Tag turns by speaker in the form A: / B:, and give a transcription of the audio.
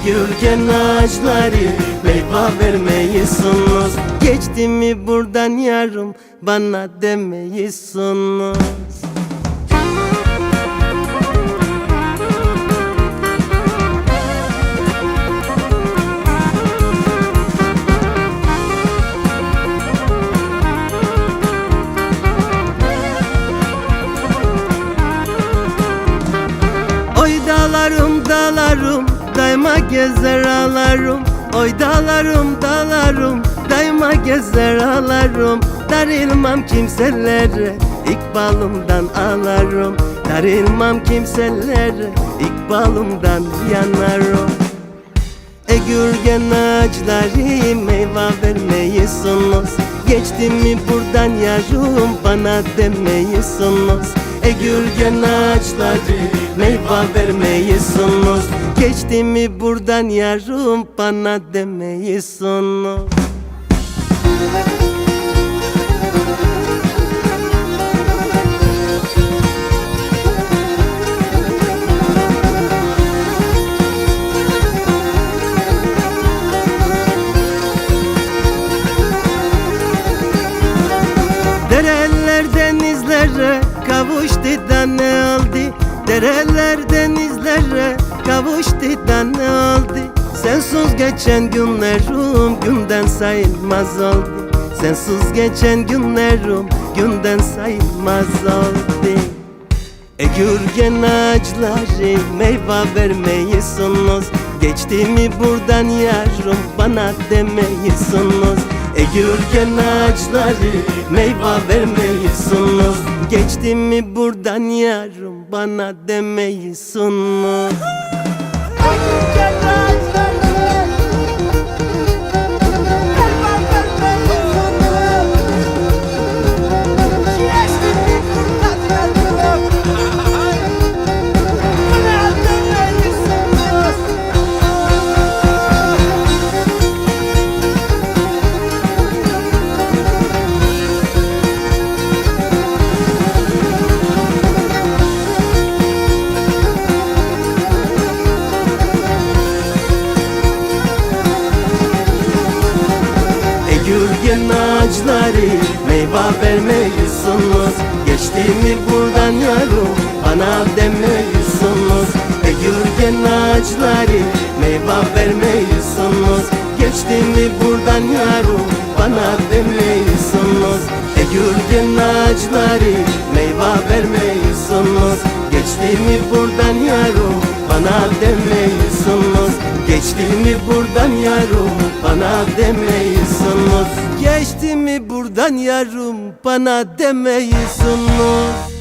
A: Egürgen ağaçları meyve vermiyorsunuz Geçti mi buradan yarım bana demiyorsunuz Oy dağlarım dağlarım daima gezer ağlarım Oy dağlarım dağlarım. Daima gezer ağlarım Darılmam kimselere ikbalımdan ağlarım. Darılmam kimselere ikbalımdan yanarım. Egürgen ağaçları meyve vermeyisunuz. Geçti mi buradan yarım bana demeyisunuz. Egürgen ağaçları meyve vermeyisunuz Geçti mi buradan yarım bana demeyisunuz Dereler denizlere kavuştu da ne oldu Dereler denizlere kavuştu da ne oldu. Sensiz geçen günlerim günden sayılmaz oldu. Sensiz geçen günlerim günden sayılmaz oldu. Egürgen ağaçları meyve vermeyisunuz. Geçti mi buradan yarım bana demeyisunuz. Egürgen ağaçları meyve vermeyisunuz. Geçti mi buradan yarım bana demeyisunuz. Egürgen ağaçları meyve vermeyisunuz Geçti mi buradan yarım bana demeyisunuz Egürgen ağaçları meyve vermeyisunuz Geçti mi buradan yarım bana demeyisunuz Egürgen ağaçları meyve vermeyisunuz Geçti mi buradan yarım bana demeyisunuz Geçti mi buradan yarım bana demeyisunuz Geçti mi buradan yarım bana demeyisunuz